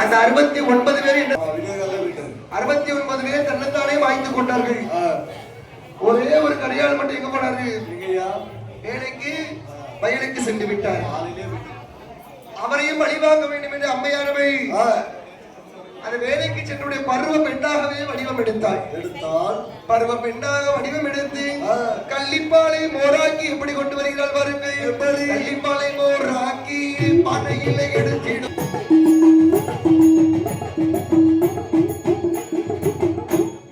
அந்த அறுபத்தி ஒன்பது பேர் அறுபத்தி ஒன்பது பேர் தன்னைத்தானே வாய்த்து கொண்டார்கள். ஒரே ஒரு கடையாள் மட்டும் எங்க போனாரு? வேலைக்கு வயலுக்கு சென்று விட்டார். அவரையும் வழிவாங்க வேண்டும் என்று அம்மையானவை அந்த வேலைக்கு சென்றுடைய பருவ பெண்ணாகவே வடிவம் எடுத்தார். எடுத்தால் பருவ பெண்ணாக வடிவம் எடுத்து. கள்ளிப்பாலை மோராக்கி எப்படி கொண்டு வருகிறாள் பாருங்கள். எப்படி? கள்ளிப்பாலை மோராக்கி பானையில எடுத்திடும்.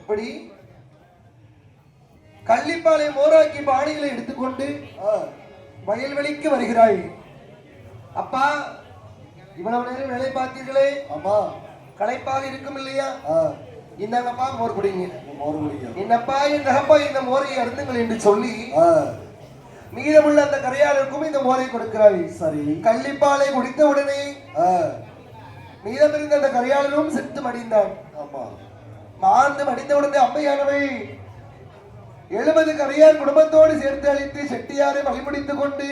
இப்படி கள்ளிப்பாலை மோராக்கி பானையில எடுத்துக்கொண்டு வயல்வெளிக்கு வருகிறாள் அப்பா இவ்வளவு நேரம் வேலை பார்த்தீர்களே. ஆமா. களைப்பாக இருக்கும் இல்லையா? இந்தாங்கப்பா மோர் குடிங்க. மறுபடியும் என்னப்பா இந்த அப்பா இந்த மோரை அருந்துங்கள் என்று சொல்லி மீதமுள்ள அந்த கரையாளருக்கும் இந்த மோரை கொடுக்கிறாள் சரி. கள்ளிப்பாலை குடித்த உடனே மீதமிருந்த அந்த கரையாளரும் செத்து மடிந்தான் ஆமா. மாந்து மடிந்த உடனே அம்மையானவை எழுபது கரையார் குடும்பத்தோடு சேர்த்து அழைத்து செட்டியாரை வழிமுடித்துக் கொண்டு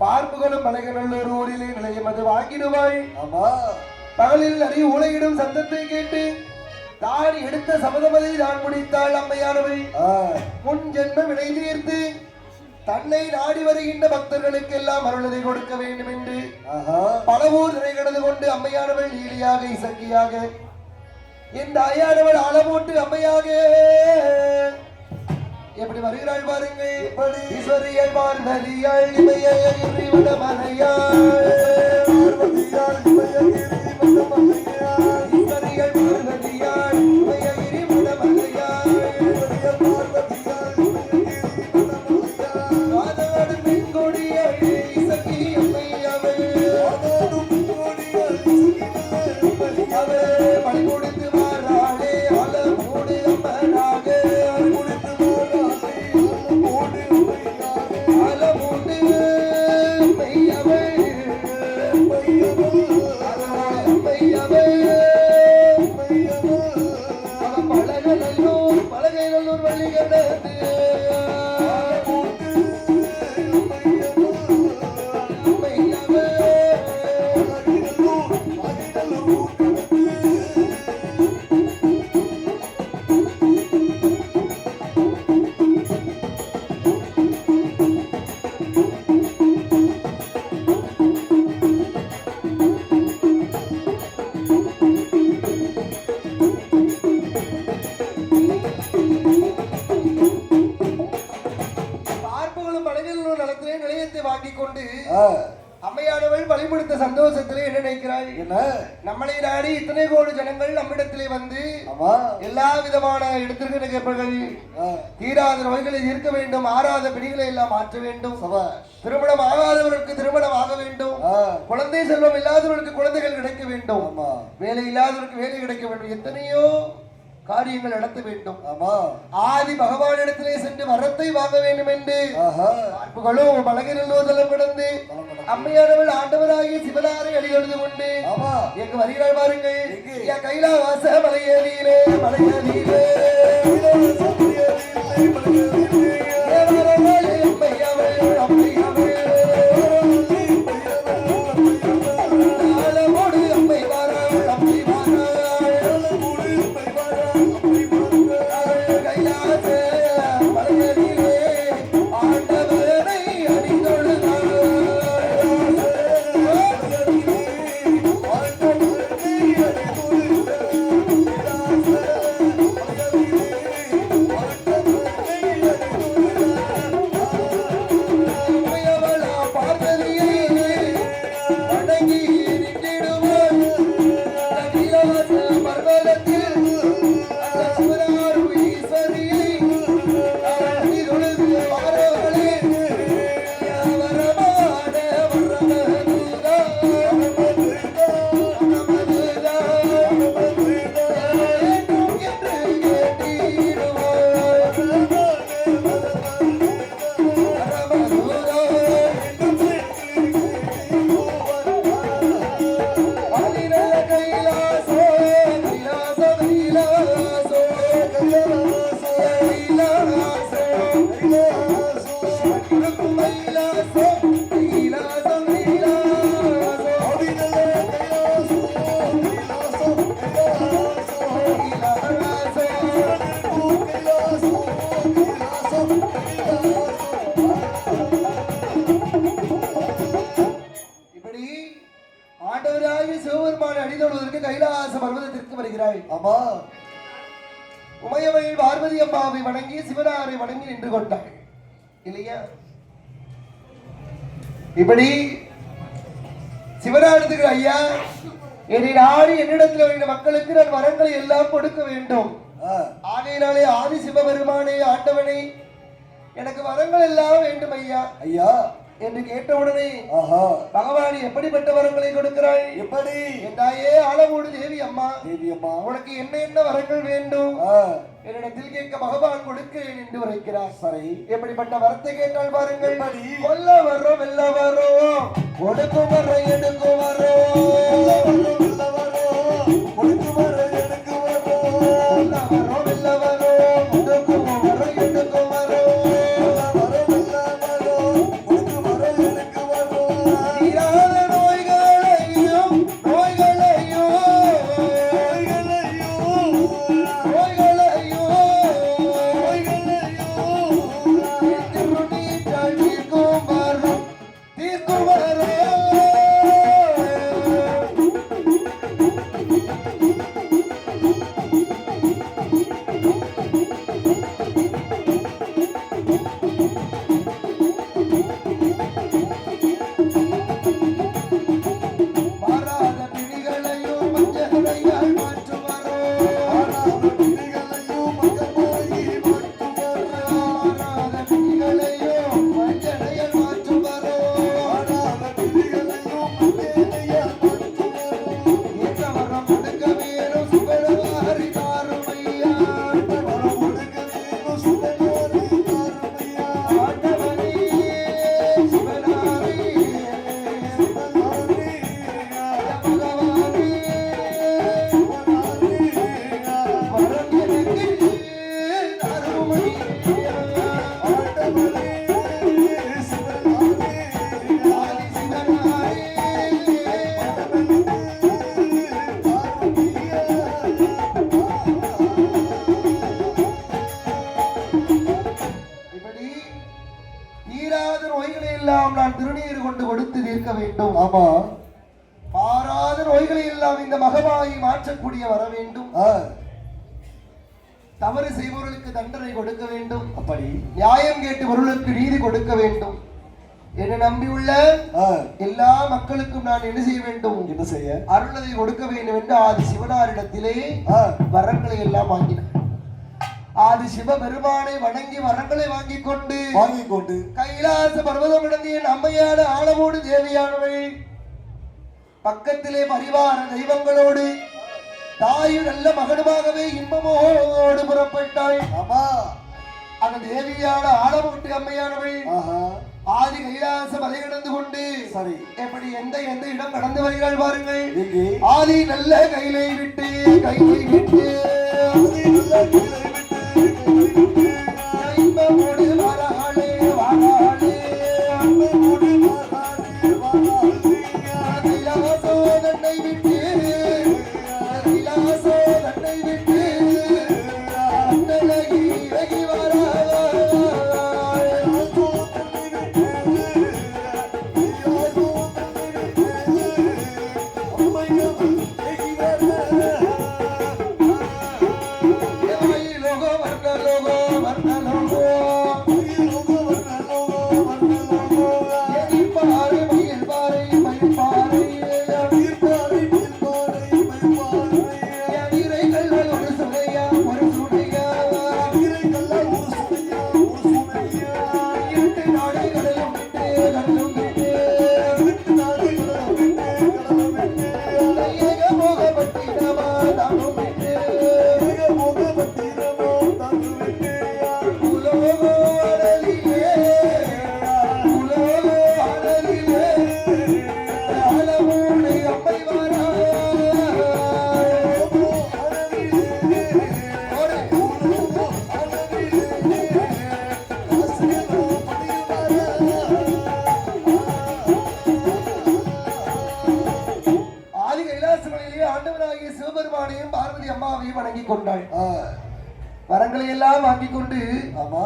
பார்ப்புகளும் மலைகளல்லூர் ஊரிலே நிலையம் அது வாங்கிடுவாய் ஆமா. பகலில் நிறைய ஊழையிடும் சத்தத்தை கேட்டு தான் எடுத்த சபதமதை நான் முடித்தாள் அம்மையானவை. முன் ஜென்ம வினை தீர்த்து தன்னை நாடி வருகின்ற பக்தர்களுக்கெல்லாம் அருளதை கொடுக்க வேண்டும் என்று பல ஊர் நிறை கடந்து கொண்டு அம்மையானவள் ஈலியாக இசக்கியாக என் தாயானவள் ஆலமோட்டு அம்மையாக. எப்படி வருகிறாள் பாருங்கள்? ஈஸ்வரியல் பார்வதியாள் இறைவன மலையாள். வழிபடுத்த சந்தோஷத்திலே என்ன நினைக்கிறாள் என்ன? நம்மளை நாடி இத்தனை கோடி ஜனங்கள் நம்மிடத்திலே வந்து எல்லா விதமான இடத்திற்கு கேட்பார்கள் தீராத நோய்களை தீர்க்க வேண்டும் ஆறாத பிடிகளை எல்லாம் மாற்ற வேண்டும். திருமணம் ஆகாதவர்களுக்கு திருமணம் ஆக வேண்டும். குழந்தை செல்வம் இல்லாதவர்களுக்கு குழந்தைகள் கிடைக்க வேண்டும். வேலை இல்லாதவருக்கு வேலை கிடைக்க வேண்டும். எத்தனையோ காரியங்கள் நடத்த வேண்டும். ஆமா. ஆதி பகவானிடத்திலே சென்று வரத்தை வாங்க வேண்டும் என்று. ஆஹா. பார்ப்புகளும் மலகிரல்லோதலம் கிடந்து அம்மையானவள் ஆண்டவராகிய சிவனாரை அடியெழுது கொண்டு ஆமா. எங்க வருகிறாள் பாருங்கள். கைலாவாச மலையேறியிலே. மலையேறியிலே. தேவரமலை பார்வதி அம்மாவை வணங்கி சிவனாரை வணங்கி நின்று கொண்டாள். இல்லையா? இப்படி சிவனாரத்துக்கு ஐயா என்னை நாடி என்னிடத்தில் வருகிற மக்களுக்கு நான் வரங்களை எல்லாம் கொடுக்க வேண்டும். ஆகையினாலே ஆதி சிவபெருமானே ஆண்டவனே எனக்கு வரங்கள் எல்லாம் வேண்டும் ஐயா. ஐயா. என்று கேட்டவுடனே ஆஹா. பகவான் எப்படிப்பட்ட வரங்களை கொடுக்கிறாய்? எப்படி? என்றாயே ஆளவோடு தேவி அம்மா. தேவி அம்மா. உனக்கு என்ன என்ன வரங்கள் வேண்டும்? என்னிடத்தில் கேட்க பகவான் கொடுக்கிறேன் என்று உரைக்கிறார். சரி. எப்படிப்பட்ட வரத்தை கேட்டால் பாருங்கள்? கொல்ல வரோம் வெல்ல வரோம் கொடுக்கும் வர எடுக்கும் வரோம் தவறு செய்பவர்களுக்கு தண்டனை கொடுக்க வேண்டும். அப்படி நியாயம் கேட்டவர்களுக்கு நீதி கொடுக்க வேண்டும். என்னை நம்பியுள்ள எல்லா மக்களுக்கும் நான் என்ன செய்ய வேண்டும்? என்ன செய்ய? அருளதை கொடுக்க வேண்டும் என்று ஆதி சிவனாரிடத்திலே வரங்களை எல்லாம் வாங்கினார் ஆதி சிவ பெருமானை வணங்கி வரங்களை வாங்கிக் கொண்டு வாங்கிக் கொண்டு கைலாச பர்வதம் கிடந்து என் அம்மையான ஆளவோடு தேவியானவள் பக்கத்திலே பரிவார தெய்வங்களோடு தாயும் நல்ல மகனுமாகவே இன்பமோடு புறப்பட்டாள் ஆமா. அந்த தேவியான ஆளவோட்டு அம்மையானவள் ஆஹா. ஆதி கைலாச மலை கடந்து கொண்டு சரி. எப்படி எந்த எந்த இடம் கடந்து வருகிறாள் பாருங்கள். ஆதி நல்ல கைலை விட்டு கைலை விட்டு வரங்களை எல்லாம் வாங்கிக் கொண்டு ஆமா.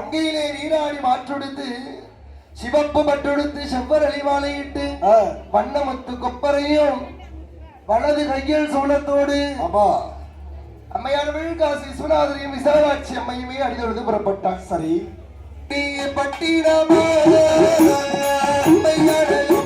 கங்கையிலே நீராடி மாற்றொடுத்து சிவப்பு பட்டொடுத்து செவ்வரளி மாலையிட்டு வண்ணமுத்து கொப்பரையும் வலது கையில் சோளத்தோடு அம்மா அம்மையானவள் காசி விஸ்வநாதரையும் விசாலாட்சி அம்மையுமே அடிதொழுது புறப்பட்டார் சரி. பட்டினமே அம்மையான.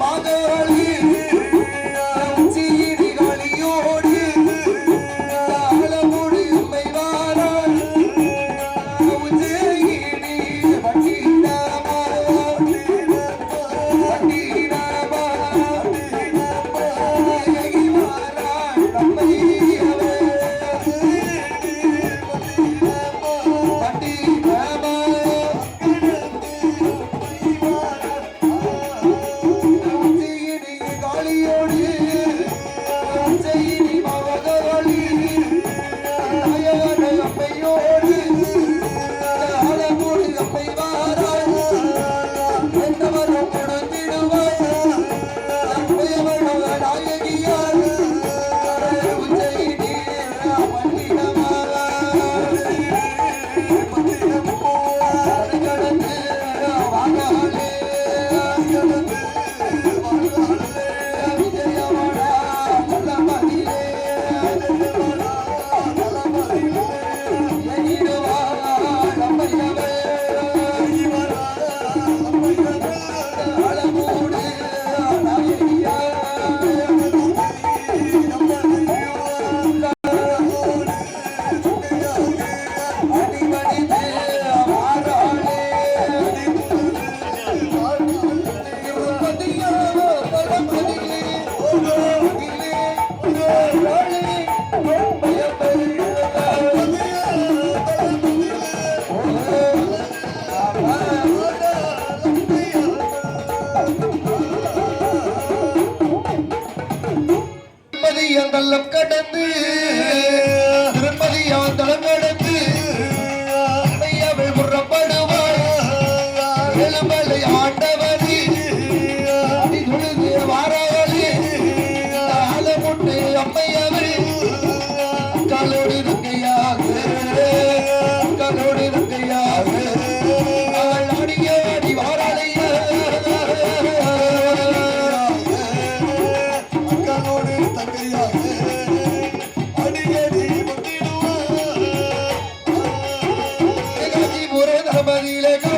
Diego.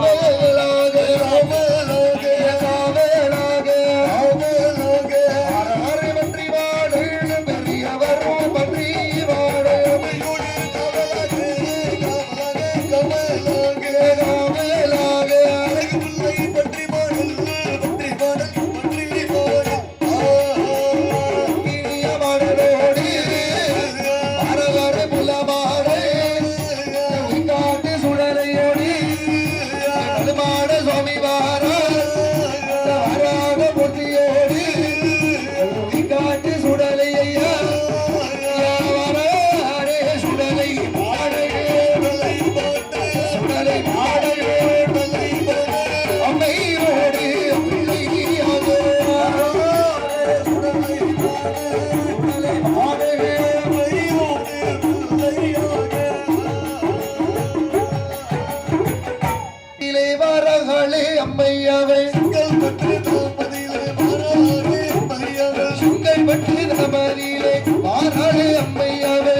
ಮಾಡಿದೆ দেবো மலரிலே ஆறாளே அம்மையாவே.